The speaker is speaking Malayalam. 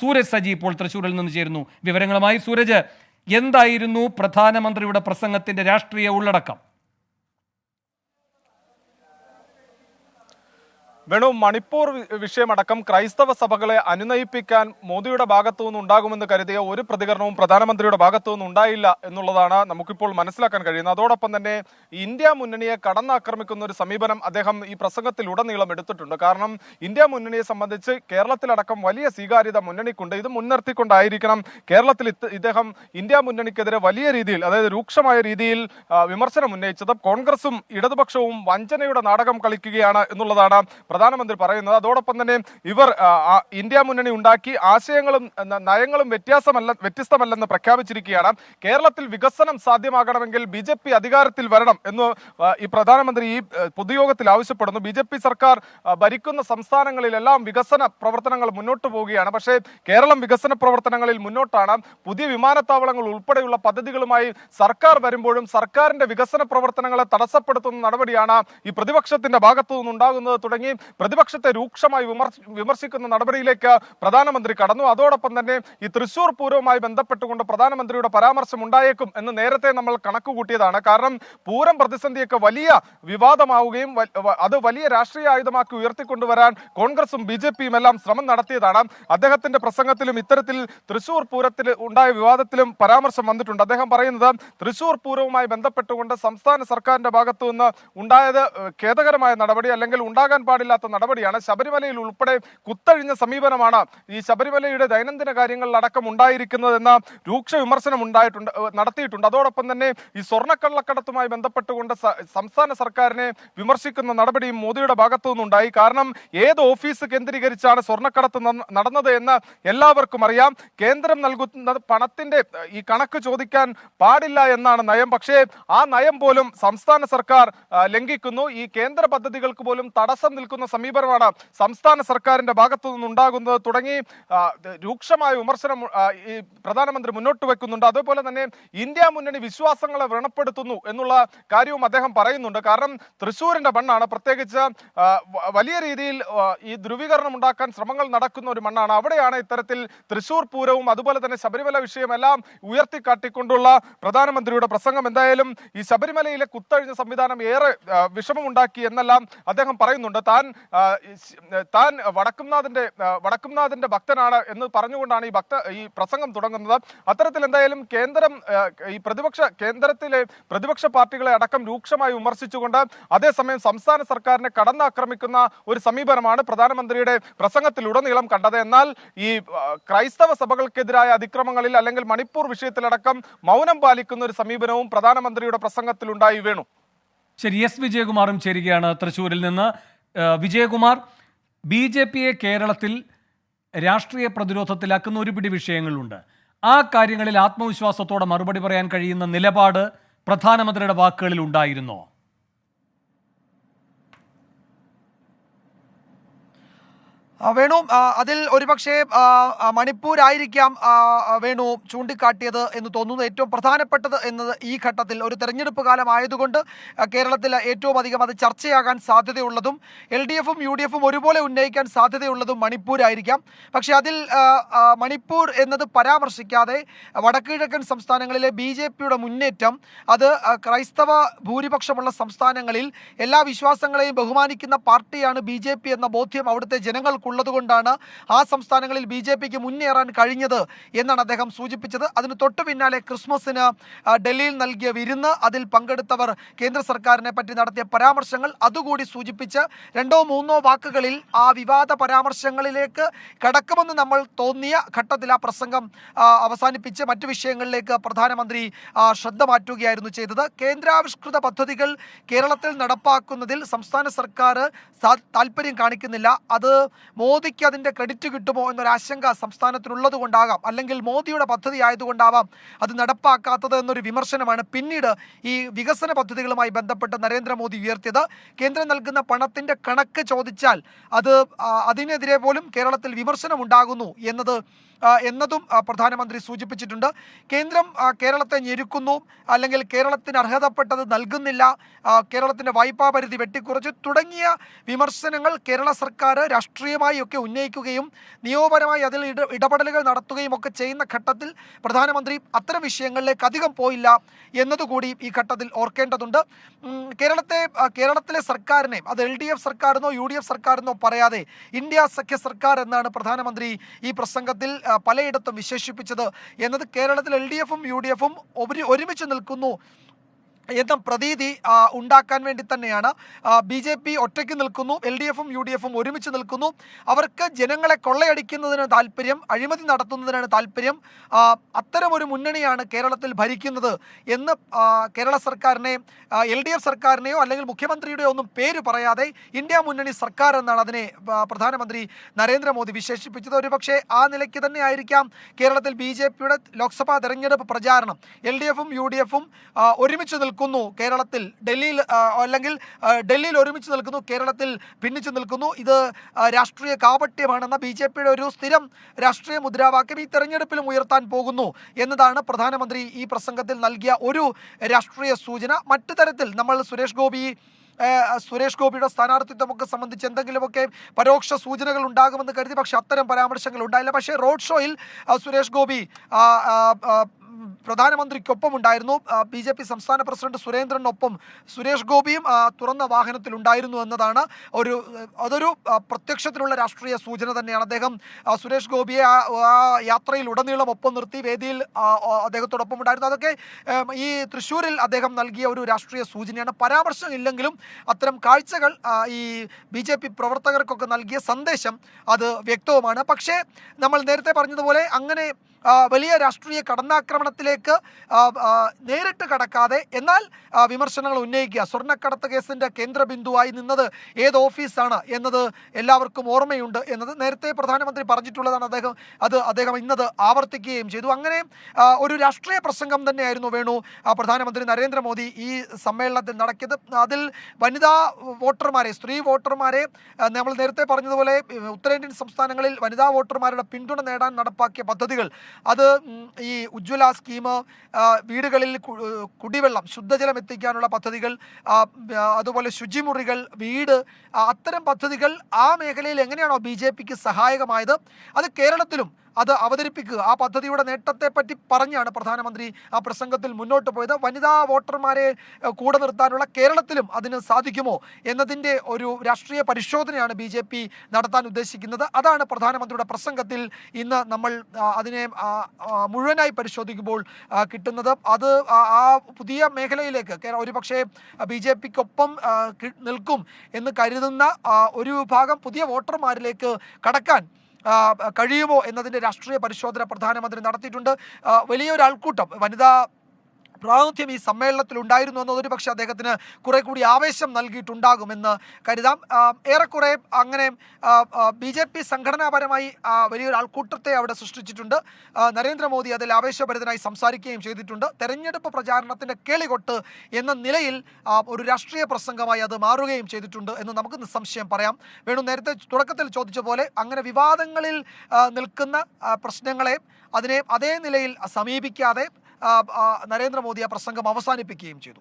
സൂരജ് സജി ഇപ്പോൾ തൃശ്ശൂരിൽ നിന്ന് ചേരുന്നു. വിവരങ്ങളുമായി സൂരജ്. എന്തായിരുന്നു പ്രധാനമന്ത്രിയുടെ പ്രസംഗത്തിന്റെ രാഷ്ട്രീയ ഉള്ളടക്കം? വേണു മണിപ്പൂർ വിഷയമടക്കം ക്രൈസ്തവ സഭകളെ അനുനയിപ്പിക്കാൻ മോദിയുടെ ഭാഗത്തു നിന്നുണ്ടാകുമെന്ന് കരുതിയ ഒരു പ്രതികരണവും പ്രധാനമന്ത്രിയുടെ ഭാഗത്തു നിന്നുണ്ടായില്ല എന്നുള്ളതാണ് നമുക്കിപ്പോൾ മനസ്സിലാക്കാൻ കഴിയുന്നത്. അതോടൊപ്പം തന്നെ ഇന്ത്യ മുന്നണിയെ കടന്നാക്രമിക്കുന്ന ഒരു സമീപനം അദ്ദേഹം ഈ പ്രസംഗത്തിൽ ഉടനീളം എടുത്തിട്ടുണ്ട്. കാരണം ഇന്ത്യ മുന്നണിയെ സംബന്ധിച്ച് കേരളത്തിലടക്കം വലിയ സ്വീകാര്യത മുന്നണിക്കുണ്ട്. ഇത് മുൻനിർത്തിക്കൊണ്ടായിരിക്കണം കേരളത്തിൽ ഇദ്ദേഹം ഇന്ത്യ മുന്നണിക്കെതിരെ വലിയ രീതിയിൽ അതായത് രൂക്ഷമായ രീതിയിൽ വിമർശനം ഉന്നയിച്ചത്. കോൺഗ്രസും ഇടതുപക്ഷവും വഞ്ചനയുടെ നാടകം കളിക്കുകയാണ് എന്നുള്ളതാണ് പ്രധാനമന്ത്രി പറയുന്നത് അതോടൊപ്പം തന്നെ ഇവർ ഇന്ത്യ മുന്നണി ഉണ്ടാക്കി ആശയങ്ങളും നയങ്ങളും വ്യത്യാസമല്ല വ്യത്യസ്തമല്ലെന്ന് പ്രഖ്യാപിച്ചിരിക്കുകയാണ്. കേരളത്തിൽ വികസനം സാധ്യമാകണമെങ്കിൽ ബി ജെ പി അധികാരത്തിൽ വരണം എന്ന് ഈ പ്രധാനമന്ത്രി ഈ പൊതുയോഗത്തിൽ ആവശ്യപ്പെടുന്നു. ബി ജെ പി സർക്കാർ ഭരിക്കുന്ന സംസ്ഥാനങ്ങളിലെല്ലാം വികസന പ്രവർത്തനങ്ങൾ മുന്നോട്ട് പോവുകയാണ്. പക്ഷേ കേരളം വികസന പ്രവർത്തനങ്ങളിൽ മുന്നോട്ടാണ്. പുതിയ വിമാനത്താവളങ്ങൾ ഉൾപ്പെടെയുള്ള പദ്ധതികളുമായി സർക്കാർ വരുമ്പോഴും സർക്കാരിന്റെ വികസന പ്രവർത്തനങ്ങളെ തടസ്സപ്പെടുത്തുന്ന നടപടിയാണ് ഈ പ്രതിപക്ഷത്തിന്റെ ഭാഗത്തു നിന്നുണ്ടാകുന്നത് തുടങ്ങി പ്രതിപക്ഷത്തെ രൂക്ഷമായി വിമർശിക്കുന്ന നടപടിയിലേക്ക് പ്രധാനമന്ത്രി കടന്നു. അതോടൊപ്പം തന്നെ ഈ തൃശൂർ പൂരവുമായി ബന്ധപ്പെട്ടുകൊണ്ട് പ്രധാനമന്ത്രിയുടെ പരാമർശം ഉണ്ടായേക്കും എന്ന് നേരത്തെ നമ്മൾ കണക്ക് കൂട്ടിയതാണ്. കാരണം പൂരം പ്രതിസന്ധിയൊക്കെ വലിയ വിവാദമാവുകയും അത് വലിയ രാഷ്ട്രീയ ആയുധമാക്കി ഉയർത്തിക്കൊണ്ടുവരാൻ കോൺഗ്രസും ബി എല്ലാം ശ്രമം നടത്തിയതാണ്. അദ്ദേഹത്തിന്റെ പ്രസംഗത്തിലും ഇത്തരത്തിൽ തൃശൂർ പൂരത്തിൽ ഉണ്ടായ വിവാദത്തിലും പരാമർശം വന്നിട്ടുണ്ട്. അദ്ദേഹം പറയുന്നത് തൃശൂർ പൂരവുമായി ബന്ധപ്പെട്ടുകൊണ്ട് സംസ്ഥാന സർക്കാരിന്റെ ഭാഗത്തു നിന്ന് ഉണ്ടായത് ഖേദകരമായ നടപടി അല്ലെങ്കിൽ ഉണ്ടാകാൻ പാടില്ലാത്ത നടപടിയാണ്. ശബരിമലയിൽ ഉൾപ്പെടെ കുത്തഴിഞ്ഞ സമീപനമാണ് ഈ ശബരിമലയുടെ ദൈനംദിന കാര്യങ്ങളിൽ അടക്കം ഉണ്ടായിരിക്കുന്നതെന്ന രൂക്ഷ വിമർശനം ഉണ്ടായിട്ടുണ്ട് നടത്തിയിട്ടുണ്ട്. അതോടൊപ്പം തന്നെ ഈ സ്വർണക്കള്ളക്കടത്തുമായി ബന്ധപ്പെട്ടുകൊണ്ട് സംസ്ഥാന സർക്കാരിനെ വിമർശിക്കുന്ന നടപടിയും മോദിയുടെ ഭാഗത്തു നിന്നുണ്ടായി. കാരണം ഏത് ഓഫീസ് കേന്ദ്രീകരിച്ചാണ് സ്വർണക്കടത്ത് നടന്നത് എന്ന് എല്ലാവർക്കും അറിയാം. കേന്ദ്രം നൽകുന്ന പണത്തിന്റെ ഈ കണക്ക് ചോദിക്കാൻ പാടില്ല എന്നാണ് നയം. പക്ഷേ ആ നയം പോലും സംസ്ഥാന സർക്കാർ ലംഘിക്കുന്നു. ഈ കേന്ദ്ര പദ്ധതികൾക്ക് പോലും തടസ്സം നിൽക്കുന്ന സമീപനമാണ് സംസ്ഥാന സർക്കാരിന്റെ ഭാഗത്തു നിന്നുണ്ടാകുന്നത് തുടങ്ങി രൂക്ഷമായ വിമർശനം ഈ പ്രധാനമന്ത്രി മുന്നോട്ട് വെക്കുന്നുണ്ട്. അതുപോലെ തന്നെ ഇന്ത്യ മുന്നണി വിശ്വാസങ്ങളെ വ്രണപ്പെടുത്തുന്നു എന്നുള്ള കാര്യവും അദ്ദേഹം പറയുന്നുണ്ട്. കാരണം തൃശ്ശൂരിന്റെ മണ്ണാണ്. പ്രത്യേകിച്ച് വലിയ രീതിയിൽ ഈ ധ്രുവീകരണം ഉണ്ടാക്കാൻ ശ്രമങ്ങൾ നടക്കുന്ന ഒരു മണ്ണാണ്. അവിടെയാണ് ഇത്തരത്തിൽ തൃശ്ശൂർ പൂരവും അതുപോലെ തന്നെ ശബരിമല വിഷയമെല്ലാം ഉയർത്തിക്കാട്ടിക്കൊണ്ടുള്ള പ്രധാനമന്ത്രിയുടെ പ്രസംഗം. എന്തായാലും ഈ ശബരിമലയിലെ കുത്തഴിഞ്ഞ സംവിധാനം ഏറെ വിഷമമുണ്ടാക്കി എന്നെല്ലാം അദ്ദേഹം പറയുന്നുണ്ട്. താൻ താൻ വടക്കുംനാഥിന്റെ വടക്കുംനാഥന്റെ ഭക്തനാണ് എന്ന് പറഞ്ഞുകൊണ്ടാണ് ഈ ഭക്ത ഈ പ്രസംഗം തുടങ്ങുന്നത്. അത്തരത്തിൽ എന്തായാലും കേന്ദ്രം ഈ പ്രതിപക്ഷ കേന്ദ്രത്തിലെ പ്രതിപക്ഷ പാർട്ടികളെ അടക്കം രൂക്ഷമായി വിമർശിച്ചുകൊണ്ട് അതേസമയം സംസ്ഥാന സർക്കാരിനെ കടന്നാക്രമിക്കുന്ന ഒരു സമീപനമാണ് പ്രധാനമന്ത്രിയുടെ പ്രസംഗത്തിലുടനീളം കണ്ടത്. എന്നാൽ ഈ ക്രൈസ്തവ സഭകൾക്കെതിരായ അതിക്രമങ്ങളിൽ അല്ലെങ്കിൽ മണിപ്പൂർ വിഷയത്തിലടക്കം മൗനം പാലിക്കുന്ന ഒരു സമീപനവും പ്രധാനമന്ത്രിയുടെ പ്രസംഗത്തിലുണ്ടായി വേണു. ശരി എസ്. വിജയകുമാറും ചേരുകയാണ് തൃശൂരിൽ നിന്ന്. വിജയകുമാർ ബി ജെ പിയെ കേരളത്തിൽ രാഷ്ട്രീയ പ്രതിരോധത്തിലാക്കുന്ന ഒരു പിടി വിഷയങ്ങളുണ്ട്. ആ കാര്യങ്ങളിൽ ആത്മവിശ്വാസത്തോടെ മറുപടി പറയാൻ കഴിയുന്ന നിലപാട് പ്രധാനമന്ത്രിയുടെ വാക്കുകളിൽ ഉണ്ടായിരുന്നോ ആ, വേണു അതിൽ ഒരുപക്ഷെ മണിപ്പൂരായിരിക്കാം വേണു ചൂണ്ടിക്കാട്ടിയത് എന്ന് തോന്നുന്നു. ഏറ്റവും പ്രധാനപ്പെട്ടത് എന്നത് ഈ ഘട്ടത്തിൽ ഒരു തെരഞ്ഞെടുപ്പ് കാലമായതുകൊണ്ട് കേരളത്തിൽ ഏറ്റവും അധികം അത് ചർച്ചയാകാൻ സാധ്യതയുള്ളതും എൽ ഡി എഫും യു ഡി എഫും ഒരുപോലെ ഉന്നയിക്കാൻ സാധ്യതയുള്ളതും മണിപ്പൂരായിരിക്കാം. പക്ഷേ അതിൽ മണിപ്പൂർ എന്നത് പരാമർശിക്കാതെ വടക്കുകിഴക്കൻ സംസ്ഥാനങ്ങളിലെ ബി ജെ പിയുടെ മുന്നേറ്റം അത് ക്രൈസ്തവ ഭൂരിപക്ഷമുള്ള സംസ്ഥാനങ്ങളിൽ എല്ലാ വിശ്വാസങ്ങളെയും ബഹുമാനിക്കുന്ന പാർട്ടിയാണ് ബി എന്ന ബോധ്യം അവിടുത്തെ ജനങ്ങൾക്കുള്ളത് കൊണ്ടാണ് ആ സംസ്ഥാനങ്ങളിൽ ബി ജെ പിക്ക് മുന്നേറാൻ കഴിഞ്ഞത് എന്നാണ് അദ്ദേഹം സൂചിപ്പിച്ചത്. അതിന് തൊട്ടു പിന്നാലെ ക്രിസ്മസിന് ഡൽഹിയിൽ നൽകിയ വിരുന്ന് അതിൽ പങ്കെടുത്തവർ കേന്ദ്ര സർക്കാരിനെ പറ്റി നടത്തിയ പരാമർശങ്ങൾ അതുകൂടി സൂചിപ്പിച്ച് രണ്ടോ മൂന്നോ വാക്കുകളിൽ ആ വിവാദ പരാമർശങ്ങളിലേക്ക് കടക്കുമെന്ന് നമ്മൾ തോന്നിയ ഘട്ടത്തിൽ ആ പ്രസംഗം അവസാനിപ്പിച്ച് മറ്റു വിഷയങ്ങളിലേക്ക് പ്രധാനമന്ത്രി ശ്രദ്ധ മാറ്റുകയായിരുന്നു ചെയ്തത്. കേന്ദ്രാവിഷ്കൃത പദ്ധതികൾ കേരളത്തിൽ നടപ്പാക്കുന്നതിൽ സംസ്ഥാന സർക്കാർ താല്പര്യം കാണിക്കുന്നില്ല. അത് മോദിക്ക് അതിന്റെ ക്രെഡിറ്റ് കിട്ടുമോ എന്നൊരാശങ്ക സംസ്ഥാനത്തിനുള്ളത് കൊണ്ടാകാം അല്ലെങ്കിൽ മോദിയുടെ പദ്ധതി ആയതുകൊണ്ടാവാം അത് നടപ്പാക്കാത്തത് എന്നൊരു വിമർശനമാണ് പിന്നീട് ഈ വികസന പദ്ധതികളുമായി ബന്ധപ്പെട്ട് നരേന്ദ്രമോദി ഉയർത്തിയത്. കേന്ദ്രം നൽകുന്ന പണത്തിന്റെ കണക്ക് ചോദിച്ചാൽ അത് അതിനെതിരെ പോലും കേരളത്തിൽ വിമർശനം ഉണ്ടാകുന്നു എന്നത് എന്നതും പ്രധാനമന്ത്രി സൂചിപ്പിച്ചിട്ടുണ്ട്. കേന്ദ്രം കേരളത്തെ ഞെരുക്കുന്നു അല്ലെങ്കിൽ കേരളത്തിന് അർഹതപ്പെട്ടത് നൽകുന്നില്ല കേരളത്തിന്റെ വായ്പാ പരിധി വെട്ടിക്കുറച്ച് തുടങ്ങിയ വിമർശനങ്ങൾ കേരള സർക്കാർ രാഷ്ട്രീയമായി നിയമപരമായി ഒക്കെ ഉന്നയിക്കുകയും നിയമപരമായി അതിൽ ഇട ഇടപെടലുകൾ നടത്തുകയും ഒക്കെ ചെയ്യുന്ന ഘട്ടത്തിൽ പ്രധാനമന്ത്രി അത്തരം വിഷയങ്ങളിലേക്ക് അധികം പോയില്ല എന്നതുകൂടി ഈ ഘട്ടത്തിൽ ഓർക്കേണ്ടതുണ്ട്. കേരളത്തെ കേരളത്തിലെ സർക്കാരിനെ അത് എൽ ഡി എഫ് സർക്കാരെന്നോ യു ഡി എഫ് സർക്കാരെന്നോ പറയാതെ ഇന്ത്യ സഖ്യ സർക്കാർ എന്നാണ് പ്രധാനമന്ത്രി ഈ പ്രസംഗത്തിൽ പലയിടത്തും വിശേഷിപ്പിച്ചത്. എന്നത് കേരളത്തിൽ എൽ ഡി എഫും യു ഡി എഫും ഒരുമിച്ച് നിൽക്കുന്നു എന്ന പ്രതീതി ഉണ്ടാക്കാൻ വേണ്ടി തന്നെയാണ്. ബി ജെ പി ഒറ്റയ്ക്ക് നിൽക്കുന്നു എൽ ഡി എഫും യു ഡി എഫും ഒരുമിച്ച് നിൽക്കുന്നു. അവർക്ക് ജനങ്ങളെ കൊള്ളയടിക്കുന്നതിന് താല്പര്യം അഴിമതി നടത്തുന്നതിനാണ് താല്പര്യം. അത്തരമൊരു മുന്നണിയാണ് കേരളത്തിൽ ഭരിക്കുന്നത് എന്ന് കേരള സർക്കാരിനെ എൽ ഡി എഫ് സർക്കാരിനെയോ അല്ലെങ്കിൽ മുഖ്യമന്ത്രിയുടെയോ ഒന്നും പേര് പറയാതെ ഇന്ത്യ മുന്നണി സർക്കാർ എന്നാണ് അതിനെ പ്രധാനമന്ത്രി നരേന്ദ്രമോദി വിശേഷിപ്പിച്ചത്. ഒരുപക്ഷെ ആ നിലയ്ക്ക് തന്നെ ആയിരിക്കാം കേരളത്തിൽ ബി ജെ പിയുടെ ലോക്സഭാ തെരഞ്ഞെടുപ്പ് പ്രചാരണം. എൽ ഡി എഫും യു ഡി എഫും ഒരുമിച്ച് നിൽക്കുന്നു. കേരളത്തിൽ ഡൽഹിയിൽ അല്ലെങ്കിൽ ഡൽഹിയിൽ ഒരുമിച്ച് നിൽക്കുന്നു. കേരളത്തിൽ ഭിന്നിച്ചു നിൽക്കുന്നു. ഇത് രാഷ്ട്രീയ കാപട്യമാണെന്ന ബി ജെ പിയുടെ ഒരു സ്ഥിരം രാഷ്ട്രീയ മുദ്രാവാക്യം ഈ തെരഞ്ഞെടുപ്പിലും ഉയർത്താൻ പോകുന്നു എന്നതാണ് പ്രധാനമന്ത്രി ഈ പ്രസംഗത്തിൽ നൽകിയ ഒരു രാഷ്ട്രീയ സൂചന. മറ്റു തരത്തിൽ നമ്മൾ സുരേഷ് ഗോപി സുരേഷ് ഗോപിയുടെ സ്ഥാനാർത്ഥിത്വമൊക്കെ സംബന്ധിച്ച് എന്തെങ്കിലുമൊക്കെ പരോക്ഷ സൂചനകൾ ഉണ്ടാകുമെന്ന് കരുതി പക്ഷെ അത്തരം പരാമർശങ്ങൾ ഉണ്ടായില്ല. പക്ഷേ റോഡ് ഷോയിൽ സുരേഷ് ഗോപി ആ, ആ, ആ, ഉം, പ്രധാനമന്ത്രിക്കൊപ്പം ഉണ്ടായിരുന്നു ബി ജെ പി സംസ്ഥാന പ്രസിഡന്റ് സുരേന്ദ്രനൊപ്പം സുരേഷ് ഗോപിയും തുറന്ന വാഹനത്തിൽ ഉണ്ടായിരുന്നു എന്നതാണ് ഒരു അതൊരു പ്രത്യക്ഷത്തിലുള്ള രാഷ്ട്രീയ സൂചന തന്നെയാണ്. അദ്ദേഹം സുരേഷ് ഗോപിയെ ആ യാത്രയിൽ ഉടനീളം ഒപ്പം നിർത്തി വേദിയിൽ അദ്ദേഹത്തോടൊപ്പം ഉണ്ടായിരുന്നു അതൊക്കെ ഈ തൃശ്ശൂരിൽ അദ്ദേഹം നൽകിയ ഒരു രാഷ്ട്രീയ സൂചനയാണ്. പരാമർശം ഇല്ലെങ്കിലും അത്തരം കാഴ്ചകൾ ഈ ബി ജെ പി പ്രവർത്തകർക്കൊക്കെ നൽകിയ സന്ദേശം അത് വ്യക്തവുമാണ്. പക്ഷേ നമ്മൾ നേരത്തെ പറഞ്ഞതുപോലെ അങ്ങനെ വലിയ രാഷ്ട്രീയ കടന്നാക്രമണത്തിലേക്ക് നേരിട്ട് കടക്കാതെ എന്നാൽ വിമർശനങ്ങൾ ഉന്നയിക്കുക. സ്വർണക്കടത്ത് കേസിന്റെ കേന്ദ്ര ബിന്ദുവായി നിന്നത് ഏത് ഓഫീസാണ് എന്നത് എല്ലാവർക്കും ഓർമ്മയുണ്ട് എന്നത് നേരത്തെ പ്രധാനമന്ത്രി പറഞ്ഞിട്ടുള്ളതാണ് അദ്ദേഹം. അത് അദ്ദേഹം ഇന്നത് ആവർത്തിക്കുകയും ചെയ്തു. അങ്ങനെ ഒരു രാഷ്ട്രീയ പ്രസംഗം തന്നെയായിരുന്നു വേണു പ്രധാനമന്ത്രി നരേന്ദ്രമോദി ഈ സമ്മേളനത്തിൽ നടക്കിയത്. അതിൽ വനിതാ വോട്ടർമാരെ സ്ത്രീ വോട്ടർമാരെ നമ്മൾ നേരത്തെ പറഞ്ഞതുപോലെ ഉത്തരേന്ത്യൻ സംസ്ഥാനങ്ങളിൽ വനിതാ വോട്ടർമാരുടെ പിന്തുണ നേടാൻ നടപ്പാക്കിയ പദ്ധതികൾ അത് ഈ ഉജ്ജ്വല സ്കീം വീടുകളിൽ കുടിവെള്ളം ശുദ്ധജലം എത്തിക്കാനുള്ള പദ്ധതികൾ അതുപോലെ ശുചിമുറികൾ വീട് അത്തരം പദ്ധതികൾ ആ മേഖലയിൽ എങ്ങനെയാണോ ബി സഹായകമായത്? അത് കേരളത്തിലും അത് അവതരിപ്പിക്കുക. ആ പദ്ധതിയുടെ നേട്ടത്തെ പറ്റി പറഞ്ഞാണ് പ്രധാനമന്ത്രി ആ പ്രസംഗത്തിൽ മുന്നോട്ട് പോയത്. വനിതാ വോട്ടർമാരെ കൂടെ നിർത്താനുള്ള കേരളത്തിലും അതിന് സാധിക്കുമോ എന്നതിന്റെ ഒരു രാഷ്ട്രീയ പരിശോധനയാണ് ബി നടത്താൻ ഉദ്ദേശിക്കുന്നത്. അതാണ് പ്രധാനമന്ത്രിയുടെ പ്രസംഗത്തിൽ ഇന്ന് നമ്മൾ അതിനെ മുഴുവനായി പരിശോധിക്കുമ്പോൾ കിട്ടുന്നത്. അത് ആ- പുതിയ മേഖലയിലേക്ക് ഒരുപക്ഷെ ബി ജെ പിക്കൊപ്പം നിൽക്കും എന്ന് കരുതുന്ന ഒരു വിഭാഗം പുതിയ വോട്ടർമാരിലേക്ക് കടക്കാൻ കഴിയുമോ എന്നതിന്റെ രാഷ്ട്രീയ പരിശോധന പ്രധാനമന്ത്രി നടത്തിയിട്ടുണ്ട്. വലിയൊരു ആൾക്കൂട്ടം വനിതാ പ്രാതിനിധ്യം ഈ സമ്മേളനത്തിൽ ഉണ്ടായിരുന്നു എന്നതൊരു പക്ഷേ അദ്ദേഹത്തിന് കുറെ കൂടി ആവേശം നൽകിയിട്ടുണ്ടാകുമെന്ന് കരുതാം. ഏറെക്കുറെ അങ്ങനെ ബി ജെ പി സംഘടനാപരമായി വലിയൊരു ആൾക്കൂട്ടത്തെ അവിടെ സൃഷ്ടിച്ചിട്ടുണ്ട്. നരേന്ദ്രമോദി അതിൽ ആവേശഭരിതനായി സംസാരിക്കുകയും ചെയ്തിട്ടുണ്ട്. തെരഞ്ഞെടുപ്പ് പ്രചാരണത്തിന്റെ കേളികൊട്ട് എന്ന നിലയിൽ ഒരു രാഷ്ട്രീയ പ്രസംഗമായി അത് മാറുകയും ചെയ്തിട്ടുണ്ട് എന്ന് നമുക്ക് നിസ്സംശയം പറയാം. വേണു നേരത്തെ തുടക്കത്തിൽ ചോദിച്ച പോലെ അങ്ങനെ വിവാദങ്ങളിൽ നിൽക്കുന്ന പ്രശ്നങ്ങളെ അതിനെ അതേ നിലയിൽ സമീപിക്കാതെ നരേന്ദ്രമോദി ആ പ്രസംഗം അവസാനിപ്പിക്കുകയും ചെയ്തു.